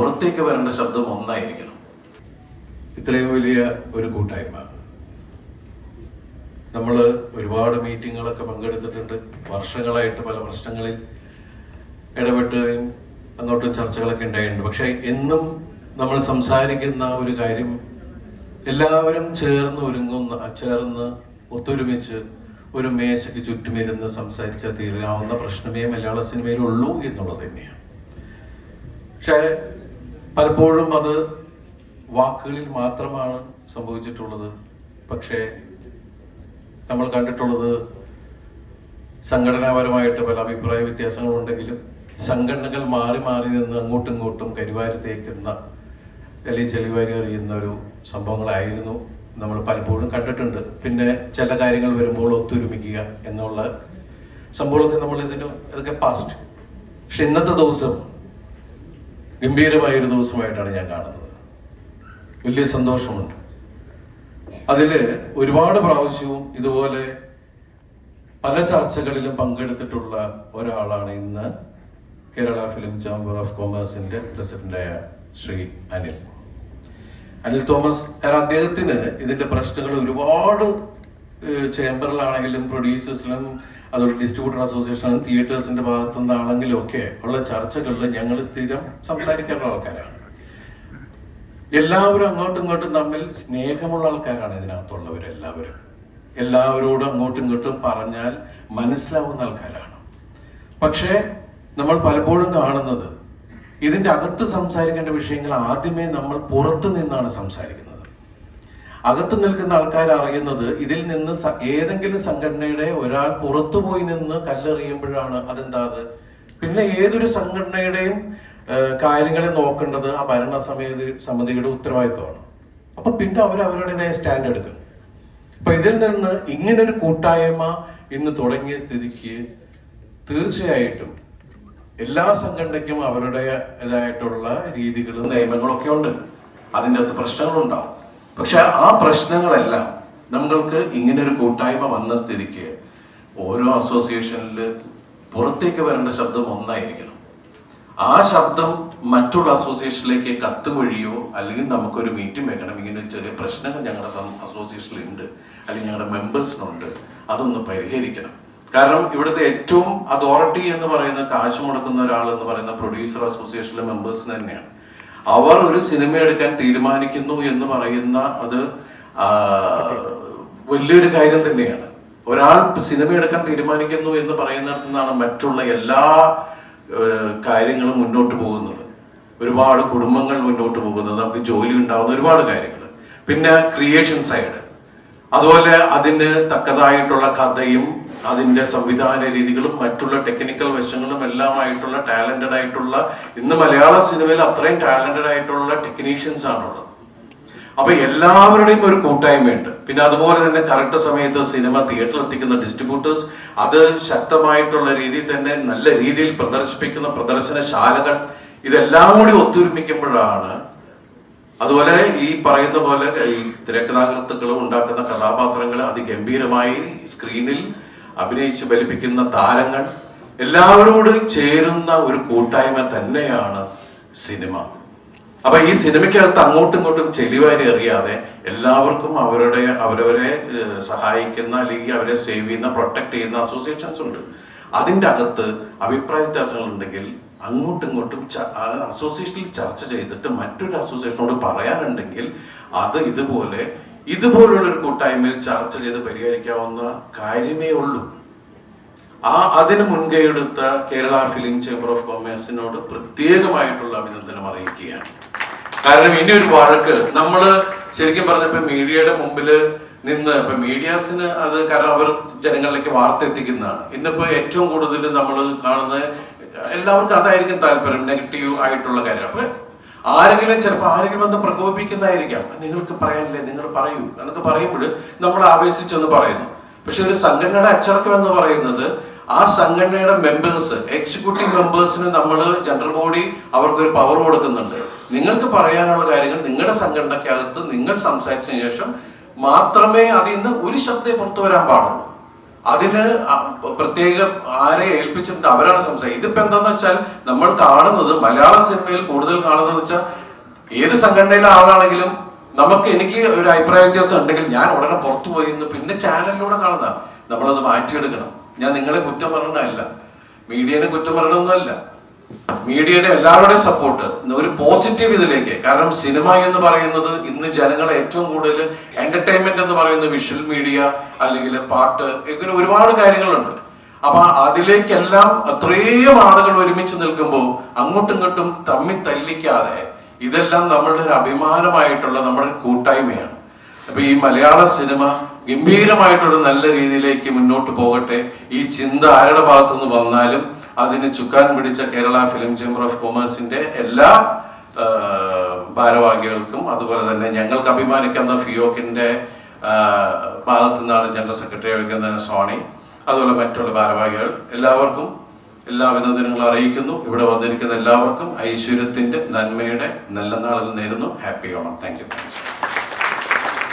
പുറത്തേക്ക് വരേണ്ട ശബ്ദം ഒന്നായിരിക്കണം. ഇത്രയും വലിയ ഒരു കൂട്ടായ്മ. നമ്മൾ ഒരുപാട് മീറ്റിങ്ങുകളൊക്കെ പങ്കെടുത്തിട്ടുണ്ട്. വർഷങ്ങളായിട്ട് പല പ്രശ്നങ്ങളിൽ ഇടപെട്ടുകയും അങ്ങോട്ടും ചർച്ചകളൊക്കെ ഉണ്ടായിട്ടുണ്ട്. പക്ഷെ എന്നും നമ്മൾ സംസാരിക്കുന്ന ഒരു കാര്യം എല്ലാവരും ചേർന്ന് ഒരുങ്ങുന്ന ചേർന്ന് ഒത്തൊരുമിച്ച് ഒരു മേശയ്ക്ക് ചുറ്റുമിരുന്ന് സംസാരിച്ചാൽ തീരാവുന്ന പ്രശ്നമേ മലയാള സിനിമയിലുള്ളൂ എന്നുള്ളത് തന്നെയാണ്. പക്ഷെ പലപ്പോഴും അത് വാക്കുകളിൽ മാത്രമാണ് സംഭവിച്ചിട്ടുള്ളത്. പക്ഷേ നമ്മൾ കണ്ടിട്ടുള്ളത് സംഘടനാപരമായിട്ട് പല അഭിപ്രായ വ്യത്യാസങ്ങളുണ്ടെങ്കിലും സംഘടനകൾ മാറി മാറി നിന്ന് അങ്ങോട്ടും ഇങ്ങോട്ടും കരിവാരി തേക്കുന്ന അല്ലെങ്കിൽ ചെളിവാരി എറിയുന്ന ഒരു സംഭവങ്ങളായിരുന്നു നമ്മൾ പലപ്പോഴും കണ്ടിട്ടുണ്ട്. പിന്നെ ചില കാര്യങ്ങൾ വരുമ്പോൾ ഒത്തൊരുമിക്കുക എന്നുള്ള സംഭവമൊക്കെ നമ്മൾ ഇതിന് ഇതൊക്കെ പാസ്റ്റ് പക്ഷെ ഇന്നത്തെ ദിവസം ഗംഭീരമായ ഒരു ദിവസമായിട്ടാണ് ഞാൻ കാണുന്നത്. വലിയ സന്തോഷമുണ്ട്. അതിൽ ഒരുപാട് പ്രാവശ്യവും ഇതുപോലെ പല ചർച്ചകളിലും പങ്കെടുത്തിട്ടുള്ള ഒരാളാണ് ഇന്ന് കേരള ഫിലിം ചാമ്പർ ഓഫ് കോമേഴ്സിന്റെ പ്രസിഡന്റായ ശ്രീ അനിൽ. അനിൽ തോമസ് കാരണം അദ്ദേഹത്തിന് ഇതിന്റെ പ്രശ്നങ്ങൾ ഒരുപാട് ചേംബറിലാണെങ്കിലും പ്രൊഡ്യൂസേഴ്സിലും അതുപോലെ ഡിസ്ട്രിബ്യൂട്ടർ അസോസിയേഷനും തിയേറ്റേഴ്സിന്റെ ഭാഗത്തു നിന്നാണെങ്കിലും ഒക്കെ ഉള്ള ചർച്ചകളിൽ ഞങ്ങൾ സ്ഥിരം സംസാരിക്കാറുള്ള ആൾക്കാരാണ്. എല്ലാവരും അങ്ങോട്ടും ഇങ്ങോട്ടും തമ്മിൽ സ്നേഹമുള്ള ആൾക്കാരാണ് ഇതിനകത്തുള്ളവർ എല്ലാവരും. എല്ലാവരോടും അങ്ങോട്ടും ഇങ്ങോട്ടും പറഞ്ഞാൽ മനസ്സിലാവുന്ന ആൾക്കാരാണ്. പക്ഷേ നമ്മൾ പലപ്പോഴും കാണുന്നത് ഇതിന്റെ അകത്ത് സംസാരിക്കേണ്ട വിഷയങ്ങൾ ആദ്യമേ നമ്മൾ പുറത്തു നിന്നാണ് സംസാരിക്കുന്നത്. അകത്ത് നിൽക്കുന്ന ആൾക്കാർ അറിയുന്നത് ഇതിൽ നിന്ന് ഏതെങ്കിലും സംഘടനയുടെ ഒരാൾ പുറത്തുപോയി നിന്ന് കല്ലെറിയുമ്പോഴാണ് അതെന്താ അത് പിന്നെ ഏതൊരു സംഘടനയുടെയും കാര്യങ്ങളെ നോക്കേണ്ടത് ആ ഭരണ സമിതി സമിതിയുടെ ഉത്തരവാദിത്വമാണ്. അപ്പൊ പിന്നെ അവർ അവരുടേതായ സ്റ്റാൻഡ് എടുക്കും. അപ്പൊ ഇതിൽ നിന്ന് ഒരു കൂട്ടായ്മ ഇന്ന് തുടങ്ങിയ സ്ഥിതിക്ക് തീർച്ചയായിട്ടും എല്ലാ സംഘടനയ്ക്കും അവരുടേതായിട്ടുള്ള രീതികളും നിയമങ്ങളൊക്കെ ഉണ്ട്. അതിന്റെ അകത്ത് പ്രശ്നങ്ങളുണ്ടാവും. പക്ഷെ ആ പ്രശ്നങ്ങളെല്ലാം നമ്മൾക്ക് ഇങ്ങനെ ഒരു കൂട്ടായ്മ വന്ന സ്ഥിതിക്ക് ഓരോ അസോസിയേഷനിൽ പുറത്തേക്ക് വരേണ്ട ശബ്ദം ഒന്നായിരിക്കണം. ആ ശബ്ദം മറ്റുള്ള അസോസിയേഷനിലേക്ക് കത്ത് വഴിയോ അല്ലെങ്കിൽ നമുക്കൊരു മീറ്റിംഗ് വെക്കണം. ഇങ്ങനെ ചെറിയ പ്രശ്നങ്ങൾ ഞങ്ങളുടെ അസോസിയേഷനിൽ ഉണ്ട് അല്ലെങ്കിൽ ഞങ്ങളുടെ മെമ്പേഴ്സിനുണ്ട്. അതൊന്ന് പരിഹരിക്കണം. കാരണം ഇവിടുത്തെ ഏറ്റവും അതോറിറ്റി എന്ന് പറയുന്ന കാശ് മുടക്കുന്ന ഒരാൾ എന്ന് പറയുന്ന പ്രൊഡ്യൂസർ അസോസിയേഷനിലെ മെമ്പേഴ്സിന് തന്നെയാണ്. അവർ ഒരു സിനിമ എടുക്കാൻ തീരുമാനിക്കുന്നു എന്ന് പറയുന്ന അത് വലിയൊരു കാര്യം തന്നെയാണ്. ഒരാൾ സിനിമ എടുക്കാൻ തീരുമാനിക്കുന്നു എന്ന് പറയുന്നിടത്തു നിന്നാണ് മറ്റുള്ള എല്ലാ കാര്യങ്ങളും മുന്നോട്ട് പോകുന്നത്. ഒരുപാട് കുടുംബങ്ങൾ മുന്നോട്ട് പോകുന്നത്. നമുക്ക് ജോലി ഉണ്ടാവുന്ന ഒരുപാട് കാര്യങ്ങൾ. പിന്നെ ക്രിയേഷൻ സൈഡ്. അതുപോലെ അതിന് തക്കതായിട്ടുള്ള കഥയും അതിന്റെ സംവിധാന രീതികളും മറ്റുള്ള ടെക്നിക്കൽ വശങ്ങളും എല്ലാമായിട്ടുള്ള ടാലന്റഡ് ആയിട്ടുള്ള ഇന്ന് മലയാള സിനിമയിൽ അത്രയും ടാലന്റഡ് ആയിട്ടുള്ള ടെക്നീഷ്യൻസ് ആണുള്ളത്. അപ്പൊ എല്ലാവരുടെയും ഒരു കൂട്ടായ്മയുണ്ട്. പിന്നെ അതുപോലെ തന്നെ കറക്റ്റ് സമയത്ത് സിനിമ തിയേറ്ററിൽ എത്തിക്കുന്ന ഡിസ്ട്രിബ്യൂട്ടേഴ്സ് അത് ശക്തമായിട്ടുള്ള രീതിയിൽ തന്നെ നല്ല രീതിയിൽ പ്രദർശിപ്പിക്കുന്ന പ്രദർശനശാലകൾ ഇതെല്ലാം കൂടി ഒത്തൊരുമിക്കുമ്പോഴാണ് അതുപോലെ ഈ പറയുന്ന പോലെ ഈ തിരക്കഥാകൃത്തുക്കൾ ഉണ്ടാക്കുന്ന കഥാപാത്രങ്ങൾ അതിഗംഭീരമായി സ്ക്രീനിൽ അഭിനയിച്ച് ബലിപ്പിക്കുന്ന താരങ്ങൾ എല്ലാവരോടും ചേരുന്ന ഒരു കൂട്ടായ്മ തന്നെയാണ് സിനിമ. അപ്പൊ ഈ സിനിമയ്ക്കകത്ത് അങ്ങോട്ടും ഇങ്ങോട്ടും ചെലിവാരി അറിയാതെ എല്ലാവർക്കും അവരുടെ അവരവരെ സഹായിക്കുന്ന അല്ലെങ്കിൽ അവരെ സേവ് ചെയ്യുന്ന പ്രൊട്ടക്ട് ചെയ്യുന്ന അസോസിയേഷൻസ് ഉണ്ട്. അതിന്റെ അകത്ത് അഭിപ്രായ വ്യത്യാസങ്ങൾ ഉണ്ടെങ്കിൽ അങ്ങോട്ടും ഇങ്ങോട്ടും അസോസിയേഷനിൽ ചർച്ച ചെയ്തിട്ട് മറ്റൊരു അസോസിയേഷനോട് പറയാനുണ്ടെങ്കിൽ അത് ഇതുപോലെ ഇതുപോലുള്ള ഒരു കൂട്ടായ്മയിൽ ചർച്ച ചെയ്ത് പരിഹരിക്കാവുന്ന കാര്യമേ ഉള്ളൂ. ആ അതിന് മുൻകൈ കേരള ഫിലിം ചേംബർ ഓഫ് കൊമേഴ്സിനോട് പ്രത്യേകമായിട്ടുള്ള അഭിനന്ദനം അറിയിക്കുകയാണ്. കാരണം ഇനി ഒരു വഴക്ക്. നമ്മൾ ശരിക്കും പറഞ്ഞപ്പോ മീഡിയയുടെ മുമ്പിൽ നിന്ന് ഇപ്പൊ മീഡിയാസിന് അത് കാരണം അവർ ജനങ്ങളിലേക്ക് വാർത്ത എത്തിക്കുന്നതാണ് ഇന്നിപ്പോ ഏറ്റവും കൂടുതൽ നമ്മൾ കാണുന്ന എല്ലാവർക്കും അതായിരിക്കും താല്പര്യം നെഗറ്റീവ് ആയിട്ടുള്ള കാര്യം. അപ്പൊ ആരെങ്കിലും ചിലപ്പോൾ ആരെങ്കിലും വന്ന് പ്രകോപിക്കുന്നതായിരിക്കാം. നിങ്ങൾക്ക് പറയാനില്ലേ? നിങ്ങൾ പറയൂ. എന്നൊക്കെ പറയുമ്പോൾ നമ്മൾ ആവേശിച്ചെന്ന് പറയുന്നു. പക്ഷെ ഒരു സംഘടനയുടെ അച്ചടക്കം എന്ന് പറയുന്നത് ആ സംഘടനയുടെ മെമ്പേഴ്സ് എക്സിക്യൂട്ടീവ് മെമ്പേഴ്സിന് നമ്മൾ ജനറൽ ബോഡി അവർക്കൊരു പവർ കൊടുക്കുന്നുണ്ട്. നിങ്ങൾക്ക് പറയാനുള്ള കാര്യങ്ങൾ നിങ്ങളുടെ സംഘടനയ്ക്കകത്ത് നിങ്ങൾ സംസാരിച്ചതിന് ശേഷം മാത്രമേ അതിൽ നിന്ന് ഒരു ശബ്ദം പുറത്തു വരാൻ പാടുള്ളൂ. അതിന് പ്രത്യേക ആരെ ഏൽപ്പിച്ചിട്ടുണ്ട് അവരാണ് സംസാരിക്കുന്നത്. ഇതിപ്പോ എന്താന്ന് വെച്ചാൽ നമ്മൾ കാണുന്നത് മലയാള സിനിമയിൽ കൂടുതൽ കാണുന്നത് വെച്ചാൽ ഏത് സംഘടനയിലെ ആളാണെങ്കിലും നമുക്ക് എനിക്ക് ഒരു അഭിപ്രായ വ്യത്യാസം ഉണ്ടെങ്കിൽ ഞാൻ ഉടനെ പുറത്തു പോയി പിന്നെ ചാനലിലൂടെ കാണുന്ന നമ്മളത് മാറ്റിയെടുക്കണം. ഞാൻ നിങ്ങളെ കുറ്റം പറയണല്ല മീഡിയനെ കുറ്റം പറയണമെന്നല്ല മീഡിയയുടെ എല്ലാവരുടെയും സപ്പോർട്ട് ഒരു പോസിറ്റീവ് ഇതിലേക്ക്. കാരണം സിനിമ എന്ന് പറയുന്നത് ഇന്ന് ജനങ്ങളെ ഏറ്റവും കൂടുതൽ എന്റർടൈൻമെന്റ് എന്ന് പറയുന്നത് വിഷ്വൽ മീഡിയ അല്ലെങ്കിൽ പാട്ട് ഇങ്ങനെ ഒരുപാട് കാര്യങ്ങളുണ്ട്. അപ്പൊ അതിലേക്കെല്ലാം അത്രയും ആളുകൾ ഒരുമിച്ച് നിൽക്കുമ്പോൾ അങ്ങോട്ടും ഇങ്ങോട്ടും തമ്മി തല്ലിക്കാതെ ഇതെല്ലാം നമ്മളുടെ ഒരു അഭിമാനമായിട്ടുള്ള നമ്മുടെ കൂട്ടായ്മയാണ്. അപ്പൊ ഈ മലയാള സിനിമ ഗംഭീരമായിട്ടുള്ള നല്ല രീതിയിലേക്ക് മുന്നോട്ട് പോകട്ടെ. ഈ ചിന്ത ആരുടെ ഭാഗത്തുനിന്ന് വന്നാലും അതിന് ചുക്കാൻ പിടിച്ച കേരള ഫിലിം ചേംബർ ഓഫ് കൊമേഴ്സിന്റെ എല്ലാ ഭാരവാഹികൾക്കും അതുപോലെ തന്നെ ഞങ്ങൾക്ക് അഭിമാനിക്കുന്ന ഫിയോക്കിന്റെ ഭാഗത്ത് നിന്നാണ് ജനറൽ സെക്രട്ടറി ആയിരിക്കുന്ന സോണി അതുപോലെ മറ്റുള്ള ഭാരവാഹികൾ എല്ലാവർക്കും എല്ലാ അഭിനന്ദനങ്ങളും അറിയിക്കുന്നു. ഇവിടെ വന്നിരിക്കുന്ന എല്ലാവർക്കും ഐശ്വര്യത്തിന്റെ നന്മയുടെ നല്ല നാളുകൾ നേരുന്നു. ഹാപ്പി ഓണം. Thank you.